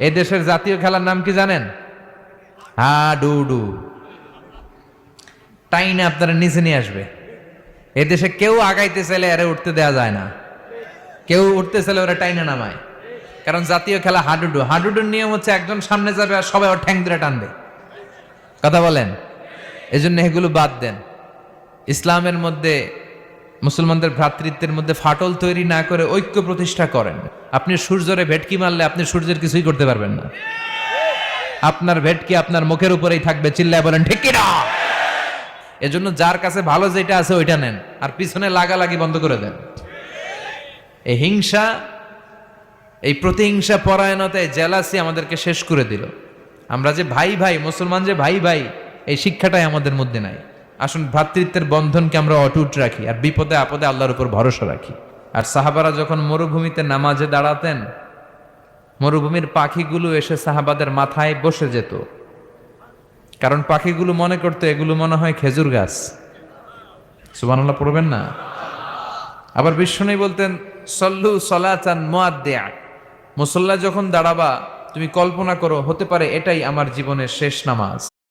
এ দেশের জাতীয় খেলার নাম কি জানেন? হা, ডু ডু। টাইনে আপনারা নিচে নিয়ে আসবে। এ দেশে কেউ আগাইতে চাইলে আরে উঠতে দেয়া যায় না। কেউ উঠতে চাইলে ওরা টাইনে নামায়। কারণ জাতীয় খেলা হাডুডু হাডুডুর নিয়ম হচ্ছে একজন সামনে যাবে আর সবাই ওর ঠ্যাং ধরে টানবে। কথা বলেন? এজন্য এগুলো বাদ দেন। ইসলামের মধ্যে মুসলমানদের ভ্রাতৃত্বের মধ্যে ফাটল তৈরি না করে ঐক্য প্রতিষ্ঠা করেন। আপনি সূর্যরে ভেটকি মারলে আপনি সূর্যের কিছুই করতে পারবেন না। আপনার ভেটকি আপনার মুখের উপরেই থাকবে, চিল্লায় বলেন, ঠিক কিনা? এজন্য যার কাছে ভালো যেটা আছে ওইটা নেন, আর পিছনে লাগালাগি বন্ধ করে দেন। এই হিংসা, এই প্রতিহিংসা পরায়ণতায় জেলাসি আমাদেরকে শেষ করে দিল। আমরা যে ভাই ভাই, মুসলমান যে ভাই ভাই, এই শিক্ষাটাই আমাদের মধ্যে নাই। আসুন, ভ্রাতৃত্বের বন্ধনকে আমরা অটুট রাখি আর বিপদে আপদে আল্লাহর উপর ভরসা রাখি। আর সাহাবারা যখন মরুভূমিতে নামাজে দাঁড়াতেন, মরুভূমির পাখিগুলো এসে সাহাবাদের মাথায় বসে যেত। কারণ পাখিগুলো মনে করতো, এগুলো মনে হয় খেজুর গাছ। সুবহানাল্লাহ, পড়বেন না? আবার বিষ্ণু বলতেন, সল্লু সলাচান মুসল্লা যখন দাঁড়াবা, তুমি কল্পনা করো, হতে পারে এটাই আমার জীবনের শেষ নামাজ।